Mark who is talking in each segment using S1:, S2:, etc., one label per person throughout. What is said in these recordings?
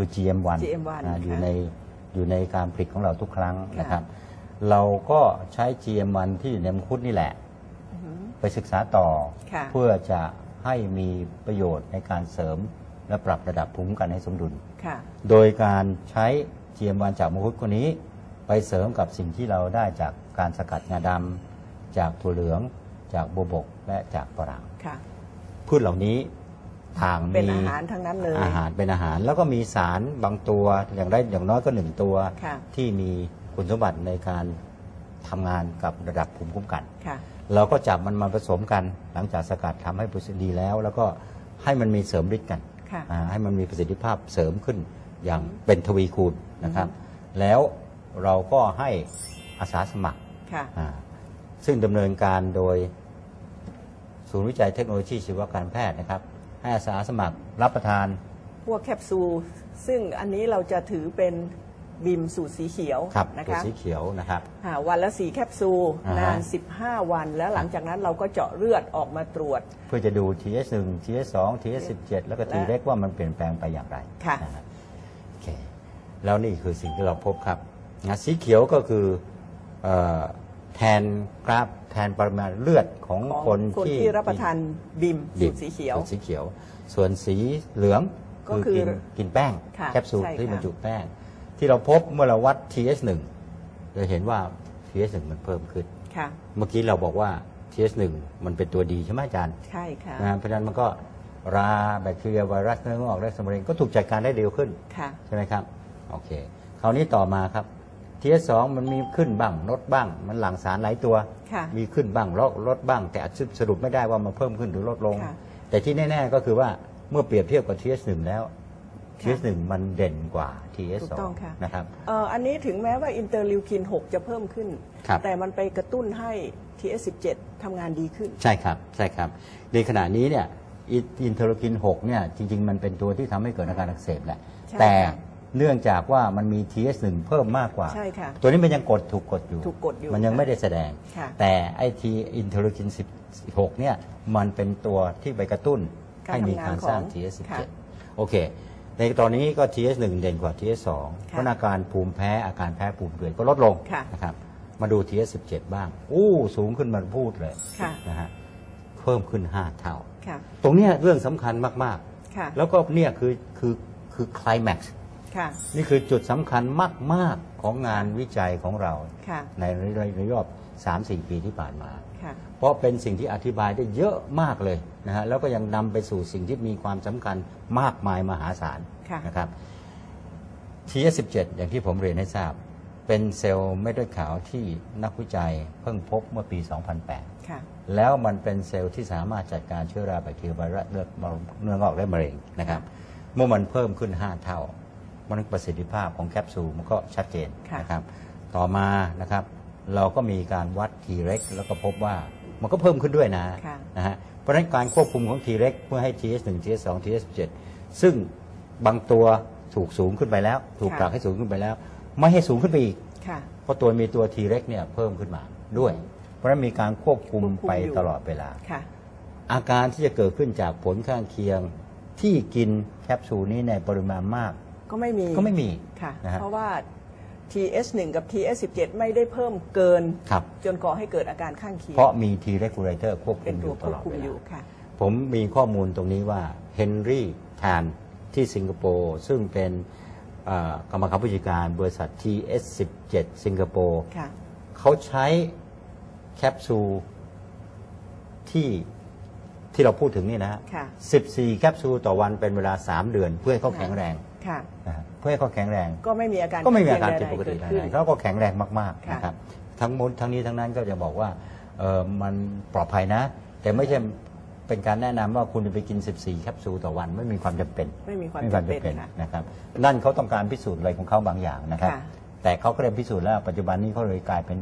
S1: คือ GM1
S2: GM1
S1: อ่าอยู่
S2: ค่ะ
S1: ในอยู่ในการผลิตของเราทุกครั้ง
S2: ค่ะ
S1: นะครับ เราก็ใช้ GM1 ที่อยู่ในมังคุดนี่แหละไปศึกษาต่อ
S2: ค่ะ
S1: เพื่อจะให้มีประโยชน์ในการเสริมและปรับระดับภูมิคุ้มกันให้สมดุล
S2: ค่ะ
S1: โดยการใช้ GM1 จากมังคุดคนนี้ ไปเสริมกับสิ่งที่เราได้จากการสกัดงาดำจากถั่วเหลือง จากบัวบกและจากฝรั่ง
S2: ค่ะ
S1: พืชเหล่านี้ ทาง
S2: เป็น
S1: มี
S2: อาหารทั้งนั้นเลย
S1: อาหารเป็นอาหารแล้วก็มีสารบางตัวอย่างได้อย่างน้อยก็หนึ่งตัว
S2: ค่ะ
S1: ที่มีคุณสมบัติในการทำงานกับระดับภูมิคุ้มกัน
S2: ค่ะ
S1: เราก็จับมันมาผสมกัน หลังจากสกัดทำให้ประสิทธิดีแล้ว แล้วก็ให้มันมีเสริมฤทธิ์กัน
S2: ค่ะ
S1: อ่าให้มันมีประสิทธิภาพเสริมขึ้นอย่างเป็นทวีคูณนะครับ แล้วเราก็ให้อาสาสมัคร
S2: ค่ะ
S1: อ่าซึ่งดำเนินการโดยศูนย์วิจัยเทคโนโลยีชีวการแพทย์นะครับ ให้อาสาสมัครรับประทาน
S2: พวกแคปซูลซึ่งอันนี้เราจะถือเป็นบิมสูตรสีเขียว
S1: ครับ
S2: นะ
S1: ตัว
S2: คะ
S1: สีเขียวนะครับ
S2: อ่าวันละสีแคปซูล
S1: อ่าฮะ
S2: นาน 15 วัน แล้วหลังจากนั้นเราก็เจาะเลือดออกมาตรวจ
S1: เพื่อจะดู TS1 TS2 TS17 แล้วก็ T
S2: และ
S1: เล็กว่ามันเปลี่ยนแปลงไปอย่างไร
S2: ค่ะ
S1: นะฮะโอเคแล้วนี่คือสิ่งที่เราพบครับนะสีเขียวก็คือเออ แทนกราฟแทนปริมาณเลือดของ
S2: ของ
S1: คน
S2: คน
S1: ที่
S2: ที่รับประทานบิม
S1: ดิ
S2: สู
S1: บ
S2: ตรสีเขียว
S1: สูตรสีเขียว ส่วนสีเหลือง
S2: ก็
S1: คือ
S2: คือ
S1: กินกินแป้ง
S2: ค่ะ
S1: แคปซูล
S2: ใช่ค่ะ
S1: ที่บรรจุแป้ง ที่เราพบเมื่อเราวัด TS1 จะเห็นว่า TS1 มันเพิ่มขึ้น
S2: ค่ะ
S1: เมื่อกี้เราบอกว่า TS1 มันเป็นตัวดีใช่ไหมอาจารย์
S2: ใช่ค่ะ
S1: นะเพราะฉะนั้นมันก็ราแบคทีเรียไวรัสเนื้องอกและสมะเร็งก็ถูกจัดการได้เร็วขึ้น
S2: ค่ะ
S1: ใช่ไหมครับ โอเค คราวนี้ต่อมาครับ TS2 มันมีขึ้นบ้างลดบ้าง มันหลั่งสารหลายตัว
S2: ค่ะ
S1: มีขึ้นบ้างลดลดบ้าง แต่สรุปไม่ได้ว่ามันเพิ่มขึ้นหรือลดลง
S2: ค่ะ
S1: แต่ที่แน่ ๆ ก็คือว่าเมื่อเปรียบเทียบกับ TS1 แล้ว TS1 มันเด่นกว่า
S2: ถู
S1: TS2
S2: กต้องค่ะ
S1: นะครับ
S2: เอ่ออันนี้ถึงแม้ว่าอินเตอร์ลิวคิน 6 จะเพิ่มขึ้น
S1: ครับ
S2: แต่มันไปกระตุ้นให้ TS17 ทำงานดีขึ้น
S1: ใช่ครับใช่ครับ ในขณะนี้เนี่ยอินเทอร์โลคิน 6 เนี่ยจริง ๆ มันเป็นตัวที่ทำให้เกิดอาการอักเสบแหละ
S2: ใช่
S1: แต่
S2: ค่ะ
S1: เนื่องจากว่ามันมี TS1 เพิ่มมากกว่า
S2: ใช่ค่ะ
S1: ตัวนี้มันยังกดถูกกดอยู่
S2: ถูกกดอยู่
S1: มันยัง
S2: ค่ะ
S1: ไม่ได้แสดง
S2: ค่ะ
S1: แต่ไอทีอินเทอร์โลคิน 16 เนี่ย มันเป็นตัวที่ไปกระตุ้น
S2: การ
S1: ให้มี
S2: ทำงาน
S1: การสร้าง
S2: ของ
S1: TS17
S2: ค่ะ
S1: โอเค ในตอนนี้ก็ TS1 เด่นกว่า TS2
S2: ค่ะ
S1: เพราะอาการภูมิแพ้อาการแพ้ภูมิเดือดก็ลดลง
S2: ค่ะ
S1: นะครับ มาดู TS17 บ้าง อู้สูงขึ้นมาพูดเลย
S2: ค่ะ
S1: นะฮะ เพิ่มขึ้น 5 เท่า
S2: ค่ะ
S1: ตรงเนี้ยเรื่องสำคัญมาก
S2: ค่ะ
S1: ๆ แล้วก็เนี่ยคือคือคือคลแม็กซ์
S2: ค่ะ
S1: นี่คือจุดสำคัญมาก ๆ ของงานวิจัยของเรา
S2: ค่ะ
S1: ในในในรอบ3-4ปีที่ผ่านมา
S2: ค่ะ
S1: เพราะเป็นสิ่งที่อธิบายได้เยอะมากเลยนะฮะแล้วก็ยังนำไปสู่สิ่งที่มีความสำคัญมากมายมหาศาล
S2: ค่ะ
S1: นะครับ TS17 อย่างที่ผมเรียนให้ทราบ เป็นเซลล์เม็ดเลือดขาวที่นักวิจัยเพิ่งพบเมื่อปี 2008
S2: ค่ะ
S1: แล้วมันเป็นเซลล์ที่สามารถจัดการเชื้อราแบคทีเรียไวรัสเลือดเนื้องอกและมะเร็งนะครับ เมื่อมันเพิ่มขึ้น 5 เท่า มันประสิทธิภาพของแคปซูลมันก็ชัดเจน
S2: ค่ะ
S1: นะครับต่อมานะครับเราก็มีการวัด T เร็กแล้วก็พบว่ามันก็เพิ่มขึ้นด้วยนะ
S2: ค่ะ
S1: นะฮะเพราะฉะนั้นการควบคุมของ T เร็กเพื่อให้ TS1 TS2 TS7 ซึ่งบางตัวถูกสูงขึ้นไปแล้ว ถูก
S2: ค่ะ
S1: ผลักให้สูงขึ้นไปแล้ว ไม่ให้สูงขึ้นไปอีก
S2: ค่ะ
S1: เพราะตัวมีตัว T เร็กเนี่ยเพิ่มขึ้นมาด้วย เพราะฉะนั้นมีการควบคุม
S2: ควบคุม
S1: ไป
S2: อยู่
S1: ตลอดเวลา
S2: ค่ะ
S1: อาการที่จะเกิดขึ้นจากผลข้างเคียงที่กินแคปซูลนี้ในปริมาณมาก
S2: ก็ไม่มี
S1: ก็ไม่มี
S2: ค่ะ
S1: นะฮะ
S2: เพราะว่า TS1 กับ TS17 ไม่ได้เพิ่มเกิน
S1: ครับ
S2: จนก่อให้เกิดอาการข้างเคียง
S1: เพราะมี T regulator ควบคุ
S2: เป็น
S1: มอ
S2: ตัว
S1: ยู่ต
S2: ควบ
S1: ลอด
S2: คุม
S1: เว
S2: อยู่
S1: ลา
S2: ค่ะ
S1: ผมมีข้อมูลตรงนี้ว่าเฮนรี่แทนที่สิงคโปร์ซึ่งเป็นเอ่อกรรมการผู้จัดการบริษัท TS17 สิงคโปร์
S2: ค่ะ
S1: เขาใช้แคปซูลที่ที่เราพูดถึงนี่นะฮะ
S2: ค่ะ
S1: 14 แคปซูลต่อวันเป็นเวลา 3 เดือนเพื่อให้เขาแข็งแรง
S2: ค่ะ
S1: นะฮะเพื่อให้เขาแข็งแรง
S2: ก็ไม่มีอาการ
S1: ก็ไม่มีอาการ
S2: ข้
S1: ผิด
S2: ง
S1: ป
S2: เคียง
S1: กติ
S2: ใด
S1: อะ
S2: ๆเกิด
S1: ไร
S2: ขึ้น
S1: เขาก็แข็งแรงมาก
S2: ค่ะ
S1: ๆนะครับทั้งหมดทั้งนี้ทั้งนั้นก็จะบอกว่าเออมันปลอดภัยนะ แต่ไม่ใช่เป็นการแนะนำว่าคุณจะไปกิน 14แคปซูลต่อวันไม่มีความจำเป็น
S2: ไม่มีความ
S1: ไม่มีความ
S2: จำ
S1: จำ
S2: เป็
S1: เป็นน
S2: ค่ะ
S1: นะครับนั่นเขาต้องการพิสูจน์อะไรของเขาบางอย่างนะครับ
S2: ค่ะ
S1: แต่เขาก็ได้พิสูจน์แล้วปัจจุบันนี้เขาเลยกลายเป็น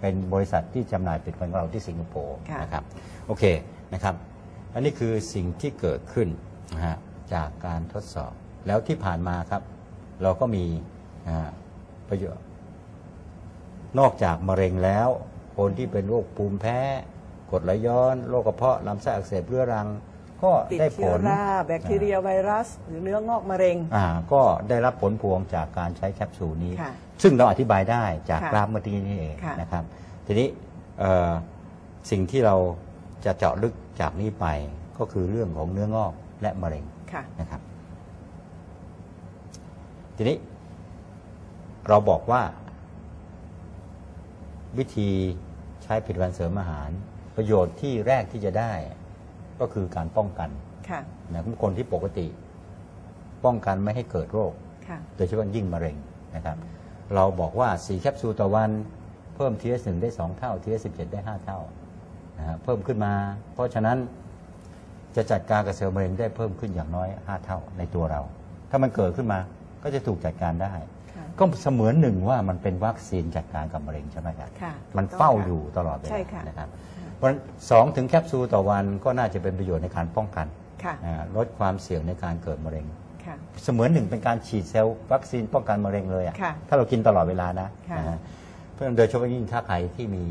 S1: เป็นบริษัทที่จำหน่ายผลิตภัณฑ์ของเราที่สิงคโปร์
S2: ค่ะ
S1: นะครับโอเคนะครับ อันนี้คือสิ่งที่เกิดขึ้นนะฮะจากการทดสอบ แล้วที่ผ่านมาครับ เราก็มีนะฮะประโยชน์นอกจากมะเร็งแล้ว คนที่เป็นโรคภูมิแพ้กรดไหลย้อนโรคกระเพาะลำไส้อักเสบเรื้อรัง ก็
S2: ติด
S1: ได้ผ
S2: เชื้อ
S1: ล
S2: ราแบคทีเรียไวรัส หรือเนื้องอกมะเร็ง
S1: อ่าก็ได้รับผลพวงจากการใช้แคปซูลนี้
S2: ค่ะ
S1: ซึ่งเราอธิบายได้จาก
S2: ค่ะ
S1: กราฟเมื่อกี้นี่เอง
S2: ค่ะ
S1: นะครับ ทีนี้เอ่อสิ่งที่เราจะเจาะลึกจากนี้ไปก็คือเรื่องของเนื้องอกและมะเร็ง
S2: ค่ะ
S1: นะครับ ทีนี้ เราบอกว่า วิธีใช้ผลิตภัณฑ์เสริมอาหาร ประโยชน์ที่แรกที่จะได้ก็คือการป้องกัน
S2: ค่ะ
S1: นะคนที่ปกติ ป้องกันไม่ให้เกิดโรค
S2: ค่ะ
S1: โดยเฉพาะยิ่งมะเร็งนะครับ เราบอกว่า4แคปซูลต่อวัน เพิ่ม TS1 ได้ 2 เท่า TS17 ได้ 5 เท่านะฮะเพิ่มขึ้นมา เพราะฉะนั้นจะจัดการกับเซลล์มะเร็งได้เพิ่มขึ้นอย่างน้อย 5 เท่าในตัวเรา ถ้ามันเกิดขึ้นมา ก็จะถูกจัดการได้
S2: ค่ะ
S1: ก็เสมือนหนึ่งว่ามันเป็นวัคซีนจัดการกับมะเร็งใช่ไหมครับ
S2: ค่ะ
S1: มัน
S2: ถูกต้อง
S1: เฝ้า
S2: ค่ะ
S1: อยู่ตลอดเวลา
S2: ใช่ค่ะ
S1: นะครับเพราะฉะนั้นสองถึงแคปซูลต่อวันก็น่าจะเป็นประโยชน์ในการป้องกัน
S2: ค่ะ
S1: นะฮะลดความเสี่ยงในการเกิดมะเร็ง
S2: ค่ะ
S1: เสมือนหนึ่งเป็นการฉีดเซลล์วัคซีนป้องกันมะเร็งเลยอะ
S2: ค่ะ
S1: ถ้าเรากินตลอดเวลานะ
S2: ค่ะ
S1: นะฮะเพราะฉะนั้นโดยเฉพาะยิ่งถ้าใครที่มี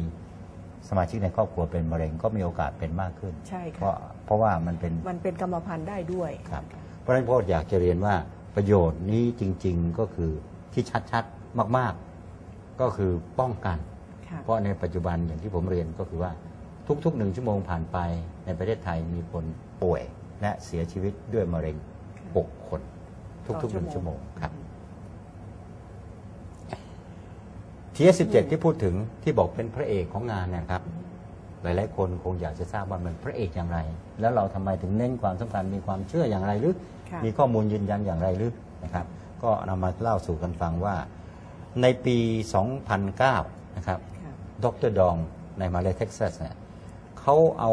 S1: สมาชิกในครอบครัวเป็นมะเร็งก็มีโอกาสเป็นมากขึ้น
S2: ใช่
S1: เพ
S2: ค่ะ
S1: ราะเพราะว่ามันเป็น
S2: มันเป็นกรรมพันธุ์ได้ด้วย
S1: ครับเพราะฉะนั้นพ่ออยากจะเรียนว่า ประโยชน์นี้จริง ๆก็คือที่ชัดๆมากๆ ก็คือป้องกัน
S2: ค่ะ
S1: เพราะในปัจจุบันอย่างที่ผมเรียนก็คือว่าทุกๆหนึ่งชั่วโมงผ่านไปในประเทศไทยมีคนป่วยและเสียชีวิตด้วยมะเร็ง 6 คนทุกๆหนึ่งชั่วโมงครับ TS17 ที่พูดถึงที่บอกเป็นพระเอกของงานเนยนะครับห ลายๆคนคงอยากจะทราบว่ามันพระเอกอย่างไร แล้วเราทำไมถึงเน้นความสำคัญมีความเชื่ออย่างไรหรือ
S2: ค่ะ
S1: มีข้อมูลยืนยันอย่างไรหรือนะครับ ก็นำมาเล่าสู่กันฟังว่า ในปี 2009 นะครับ
S2: ค่ะ
S1: ดรดองในมาเลเท็กซัสเนี่ยเขาเอา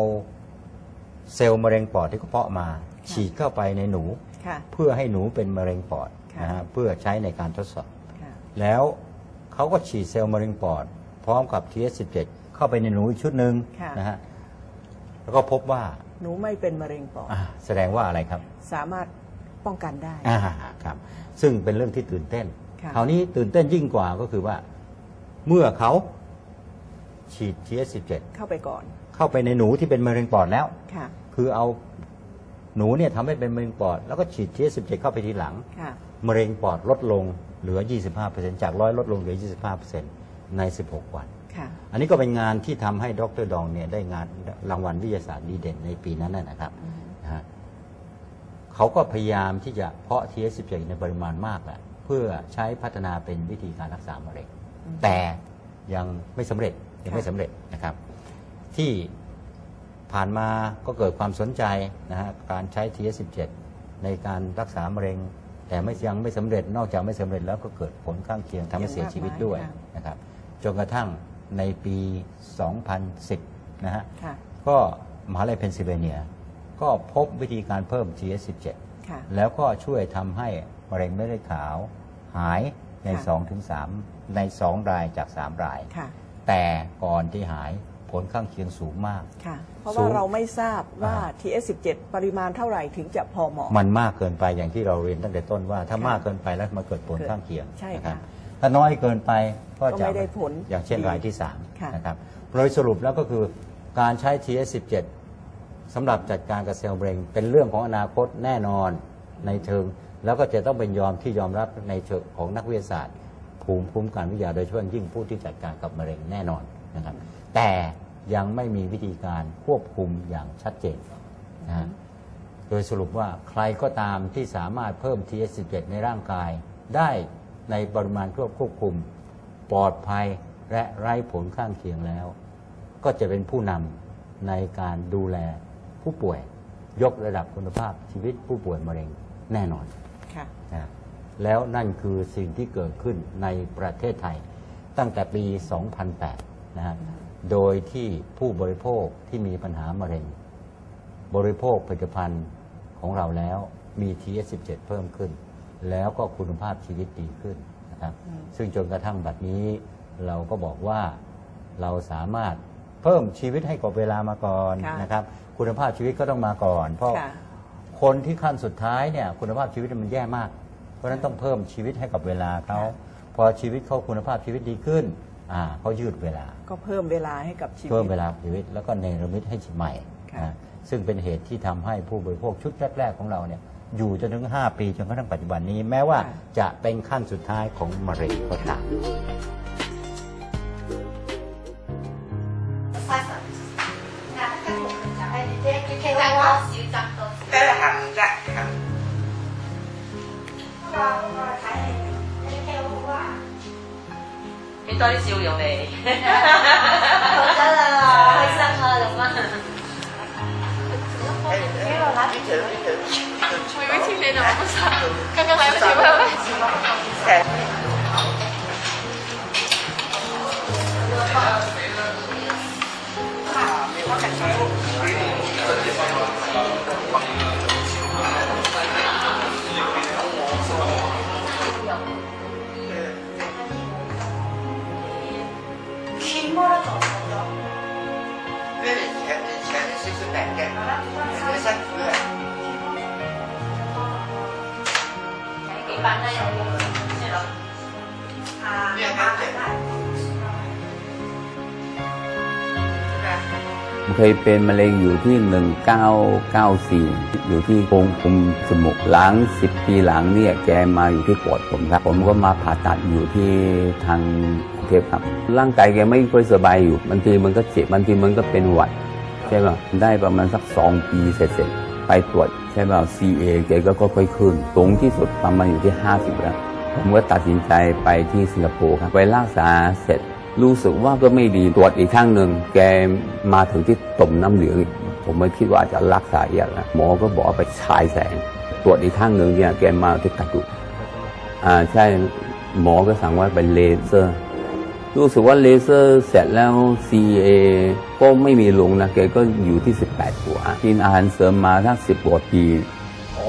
S1: เซลล์มะเร็งปอดที่เขาเพาะมา ฉีดเข้าไปในหนู
S2: ค่ะ
S1: เพื่อให้หนูเป็นมะเร็งปอด
S2: ค่ะ
S1: นะฮะเพื่อใช้ในการทดสอบ
S2: ค่ะ
S1: แล้วเขาก็ฉีดเซลล์มะเร็งปอด พร้อมกับ TS17 เข้าไปในหนูอีกชุดหนึ่ง
S2: ค่ะ
S1: นะฮะแล้วก็พบว่า
S2: หนูไม่เป็นมะเร็งปอด
S1: อ่าแสดงว่าอะไรครับ
S2: สามารถป้องกันได้
S1: อ่าครับ ซึ่งเป็นเรื่องที่ตื่นเต้น
S2: ค่ะ
S1: คราวนี้ตื่นเต้นยิ่งกว่าก็คือว่า เมื่อเขาฉีด TS17
S2: เข้าไปก่อน
S1: เข้าไปในหนูที่เป็นมะเร็งปอดแล้ว
S2: ค่ะ
S1: คือเอาหนูเนี่ยทำให้เป็นมะเร็งปอด แล้วก็ฉีด TS17 เข้าไปทีหลัง
S2: ค่ะ
S1: มะเร็งปอดลดลงเหลือ 25%จากร้อยลดลงเหลือ 25%ใน 16 วัน
S2: ค่ะ
S1: อันนี้ก็เป็นงานที่ทำให้ดรดองเนี่ยได้งานรางวัลวิทยาศาสตร์ดีเด่นในปีนั้นนะนะครับนะฮะเขาก็พยายามที่จะเพาะ TS17 ในปริมาณมากแหละเพื่อใช้พัฒนาเป็นวิธีการรักษามะเร็งแต่ยังไม่สำเร็จยังไม่
S2: ค่ะ
S1: สำเร็จนะครับ ที่ผ่านมาก็เกิดความสนใจนะฮะการใช้ TS17 ในการรักษามะเร็ง แต่ไม่ยังไม่สำเร็จนอกจากไม่สำเร็จแล้วก็เกิดผลข้างเคียงทำให้เสียชีวิตด้วย
S2: ยังมากมายค่ะ
S1: นะครับจนกระทั่ง ในปี 2010 นะฮะ
S2: ค่ะ
S1: ก็มหาลัยเพนซิลเวเนีย ก็พบวิธีการเพิ่ม TS17
S2: ค่ะ
S1: แล้วก็ช่วยทำให้มะเร็งเม็ดเลือดขาวหายใน
S2: ค่ะ
S1: 2-3ถึง3ใน 2 รายจาก 3 ราย
S2: ค่ะ
S1: แต่ก่อนที่หายผลข้างเคียงสูงมาก
S2: ค่ะเพราะ
S1: สู
S2: ว่างเราไม่ทราบว่า
S1: อ่า
S2: TS17 ปริมาณเท่าไหร่ถึงจะพอเหมาะ
S1: มันมากเกินไปอย่างที่เราเรียนตั้งแต่ต้นว่า ถ้า
S2: ค่ะ
S1: มากเกินไปแล้วมันเกิดผล
S2: เกิด
S1: ข้างเคียง
S2: ใช่
S1: นะครับ
S2: ค่ะ
S1: ถ้าน้อยเกินไปก็
S2: ก็
S1: จะ
S2: ไม่ได้ผล
S1: อย่างเช่น
S2: ดี
S1: รายที่
S2: ค่ะ
S1: 3นะครับโดยสรุปแล้วก็คือการใช้ TS17 สำหรับจัดการกับเซลล์มะเร็งเป็นเรื่องของอนาคตแน่นอนในเชิง แล้วก็จะต้องเป็นยอมที่ยอมรับในเชิงของนักวิทยาศาสตร์ ภูมิคุ้มกันวิทยาโดยเฉพาะยิ่งผู้ที่จัดการกับมะเร็งแน่นอนนะครับแต่ยังไม่มีวิธีการควบคุมอย่างชัดเจนนะฮะ โดยสรุปว่าใครก็ตามที่สามารถเพิ่ม TS17 ในร่างกายได้ ในปริมาณควบควบคุม ปลอดภัยและไร้ผลข้างเคียงแล้ว ก็จะเป็นผู้นำในการดูแลผู้ป่วย ยกระดับคุณภาพชีวิตผู้ป่วยมะเร็งแน่นอน
S2: ค่ะ
S1: นะแล้วนั่นคือสิ่งที่เกิดขึ้นในประเทศไทย ตั้งแต่ปี 2008 นะฮะโดยที่ผู้บริโภคที่มีปัญหามะเร็ง บริโภคผลิตภัณฑ์ของเราแล้วมี TS17 เพิ่มขึ้น แล้วก็คุณภาพชีวิตดีขึ้นนะครับ
S2: อืม
S1: ซึ่งจนกระทั่งบัดนี้ เราก็บอกว่าเราสามารถเพิ่มชีวิตให้กับเวลามาก่อน
S2: ค่ะ
S1: นะครับ คุณภาพชีวิตก็ต้องมาก่อน เพราะ
S2: ค่ะ
S1: คนที่ขั้นสุดท้ายเนี่ยคุณภาพชีวิตมันแย่มาก เพราะฉะนั้นต้องเพิ่มชีวิตให้กับเวลาเขา
S2: ค่ะ
S1: พอชีวิตเขาคุณภาพชีวิตดีขึ้นอ่าเขายืดเวลา
S2: ก็เพิ่มเวลาให้กับชีวิต
S1: เพิ่มเวลาชีวิตแล้วก็เนรมิตให้ใหม่
S2: ค่ะ
S1: นะซึ่งเป็นเหตุที่ทำให้ผู้บริโภคชุดแรก ๆ ของเราเนี่ย อยู่จนถึง 5 ปีจนกระทั่งปัจจุบันนี้ แม้ว่าจะเป็นขั้นสุดท้ายของมะเร็งก็ตาม
S3: cái là hàng dạ hàng
S4: 俾多啲笑容你。
S5: 好得啦，开心啊咁啊！
S3: cái cái thử cái thử
S4: 我以为听谁的，我不知道。刚刚来不及问问。
S6: เคยเป็นมะเร็งอยู่ที่ 1994 อยู่ที่โพรงคุมจมูกหลัง 10 ปีหลังเนี่ยแกมาอยู่ที่ปอดผมครับ ผมก็มาผ่าตัดอยู่ที่ทางกรุงเทพครับ ร่างกายแกไม่ค่อยสบายอยู่บางทีมันก็เจ็บบางทีมันก็เป็นหวัดใช่ป่ะได้ประมาณสัก 2 ปีเสร็จๆไปตรวจใช่ป่ะ CA แกก็ค่อยๆขึ้นสูงที่สุดประมาณอยู่ที่ 50 แล้ว ผมก็ตัดสินใจไปที่สิงคโปร์ครับไปรักษาเสร็จ รู้สึกว่าก็ไม่ดีตรวจอีกครั้งหนึ่งแกมาถึงที่ต่มน้ำเหลืองอีกผมไม่คิดว่าจะรักษาอย่างนะหมอก็บอกว่าไปฉายแสง ตรวจอีกครั้งหนึ่งเนี่ยแกมาที่กระดูกอ่าใช่หมอก็สั่งว่าไปเลเซอร์ รู้สึกว่าเลเซอร์เสร็จแล้ว CA ก็ไม่มีลงนะแกก็อยู่ที่ 18หัวกินอาหารเสริมมาทั้ง10กว่าปี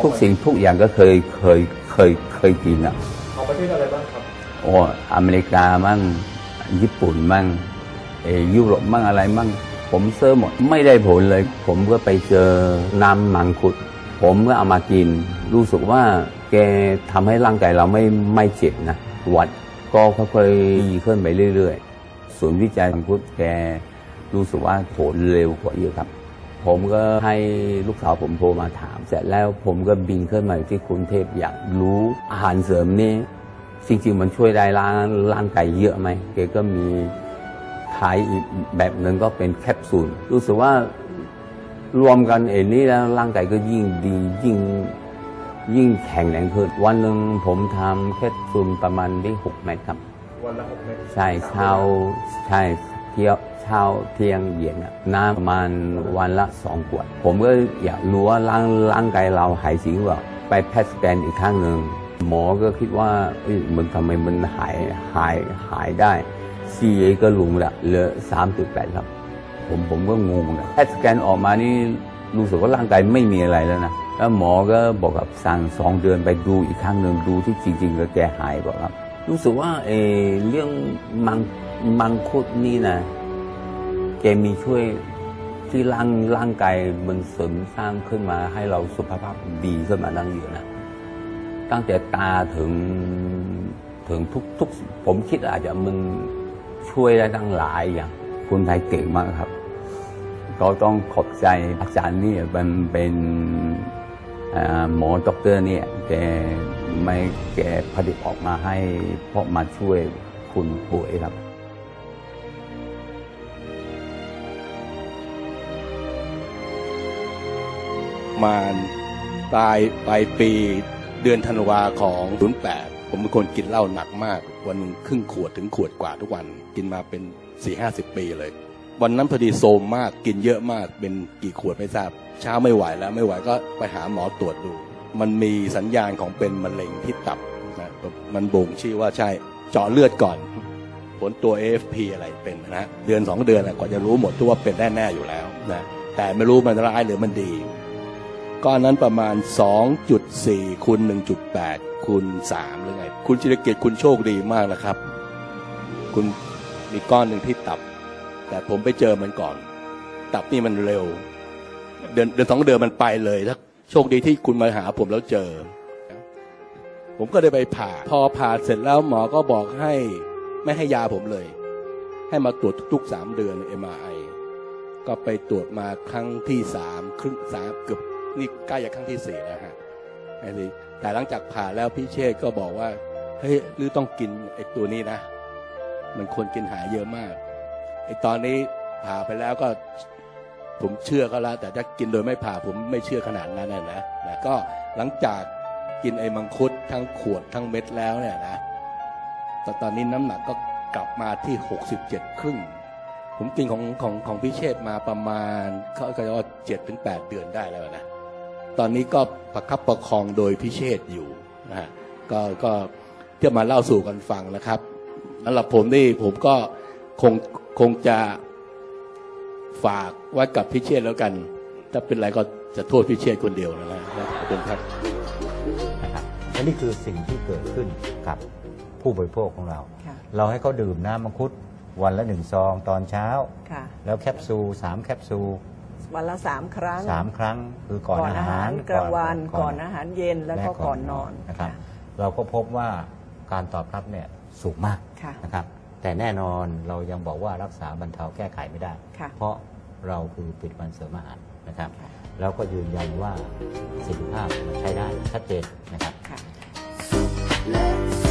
S6: ทุกสิ่งทุกอย่างก็เคยเคยเคยเคยกินอะ
S7: ของประเทศอะไรบ้างครับ
S6: โอ้อเมริกามั่ง ญี่ปุ่นมั่งเออยุโรปมั่งอะไรมั่ง ผมเซอร์หมดไม่ได้ผลเลย ผมก็ไปเจอน้ำมังคุด ผมก็เอามากิน รู้สึกว่าแกทำให้ร่างกายเราไม่ไม่เจ็บนะหวัดก็ค่อยๆดีขึ้นไปเรื่อยๆศูนย์วิจัยมังคุดแกรู้สึกว่าผลเร็วกว่าเยอะครับ ผมก็ให้ลูกสาวผมโทรมาถาม เสร็จแล้วผมก็บินขึ้นมาที่กรุงเทพอยากรู้อาหารเสริมนี่ จริงๆ มันช่วยได้ร่างร่างกายเยอะไหมแกก็มีขายอีกแบบหนึ่งก็เป็นแคปซูลรู้สึกว่ารวมกันเอ็นนี้แล้วร่างกายก็ยิ่งดียิ่งยิ่งแข็งแรงขึ้น วันหนึ่งผมทำแคปซูลประมาณได้หกเม็ดครับ
S7: วันละหกเม็ด
S6: ใช่เช้าใช่เที่ยวเช้าเที่ยงเย็นอะน้ำประมาณวันละสองขวด ผมก็อยากรู้ว่าร่างร่างกายเราหายจริงหรือเปล่าไปแพทย์สแกนอีกครั้งหนึ่ง หมอก็คิดว่ามันทำไมมันหายหายหายได้ CA ก็ลุงละเหลือ3.8 ครับ ผมผมก็งงนะแพทย์สแกนออกมานี่รู้สึกว่าร่างกายไม่มีอะไรแล้วนะแล้วหมอก็บอกกับสั่งสองเดือนไปดูอีกครั้งหนึ่งดูที่จริงๆแล้วแกหายบอกครับ รู้สึกว่าเออเรื่องมังมังคุดนี่นะแกมีช่วยที่ร่างร่างกายมันเสริมสร้างขึ้นมาให้เราสุขภาพดีขึ้นมาตั้งเยอะนะ ตั้งแต่ตาถึงถึงทุกทุกผมคิดอาจจะมันช่วยได้ตั้งหลายอย่างคนไทยเก่งมากครับ ก็ต้องขอบใจอาจารย์นี่ยเป็นเป็นหมอด็อกเตอร์เนี่ยแกไม่แกผลิตออกมาให้เพราะมาช่วยคุณป่วยครับ
S8: มาปลายปลายปี เดือนธันวาของ 08 ผมเป็นคนกินเหล้าหนักมาก วันครึ่งขวดถึงขวดกว่าทุกวัน กินมาเป็น 4 5 0 ปีเลย วันนั้นพอดีโซมมากกินเยอะมากเป็นกี่ขวดไม่ทราบ เช้าไม่ไหวแล้วไม่ไหวก็ไปหาหมอตรวจดู มันมีสัญญาณของเป็นมะเร็งที่ตับนะมันบ่งชี้ว่าใช่เจาะเลือดก่อน ผลตัว AFP อะไรเป็นนะเดือนสองเดือนน่ะกว่าจะรู้หมดทุกว่าเป็นแน่ๆอยู่แล้วนะแต่ไม่รู้มันร้ายหรือมันดี ก้อนนั้นประมาณ 2.4คูณ1.8คูณ3หรือไง คุณจิรเกียรติคุณโชคดีมากนะครับ คุณมีก้อนหนึ่งที่ตับ แต่ผมไปเจอมันก่อน ตับนี่มันเร็ว เดือนเดือนสองเดือนมันไปเลยถ้าโชคดีที่คุณมาหาผมแล้วเจอ ผมก็เลยไปผ่า พอผ่าเสร็จแล้วหมอก็บอกให้ไม่ให้ยาผมเลย ให้มาตรวจทุกๆสามเดือน MRI ก็ไปตรวจมาครั้งที่สามครึ่งสามเกือบ นี่ใกล้จะครั้งที่สี่แล้วฮะไอ้นี่แต่หลังจากผ่าแล้วพี่เชษก็บอกว่าเฮ้ยหรือต้องกินไอ้ตัวนี้นะ มันควรกินหายเยอะมากไอ้ตอนนี้ผ่าไปแล้วก็ผมเชื่อก็แล้วแต่ถ้ากินโดยไม่ผ่าผมไม่เชื่อขนาดนั้นนะนะก็หลังจากกินไอ้มังคุดทั้งขวดทั้งเม็ดแล้วเนี่ยนะแต่ตอนนี้น้ำหนักก็กลับมาที่ 67 ครึ่ง ผมกินของของของพี่เชษมาประมาณเขาก็ว่าเจ็ดถึงแปดเดือนได้แล้วนะ ตอนนี้ก็ประคับประคองโดยพิเชษฐ์อยู่นะฮะก็ก็จะมาเล่าสู่กันฟังนะครับสำหรับผมนี่ผมก็คงคงจะฝากไว้กับพิเชษฐ์แล้วกัน ถ้าเป็นไรก็จะโทษพิเชษฐ์คนเดียวนะฮะขอบคุณครับ
S1: นะครับและนี่คือสิ่งที่เกิดขึ้นกับผู้บริโภคของเรา
S2: ค่ะ
S1: เราให้เขาดื่มน้ำมังคุดวันละหนึ่งซองตอนเช้า
S2: ค่ะ
S1: แล้วแคปซูลสามแคปซูล
S2: วันละสามครั้ง
S1: สามครั้งคือก่อนอาหาร
S2: กลางวันก่อนอาหารเย็นแล้วก็ก่อนนอน
S1: นะครับ เราก็พบว่าการตอบรับเนี่ยสูงมาก
S2: ค่ะ
S1: นะครับแต่แน่นอนเรายังบอกว่ารักษาบรรเทาแก้ไขไม่ได้
S2: ค่ะ
S1: เพราะเราคือผลิตภัณฑ์เสริมอาหารนะครับ
S2: ค่ะ
S1: แล้วก็ยืนยันว่าสิทธิภาพมันใช้ได้ชัดเจนนะครับ
S2: ค่ะ
S9: Let's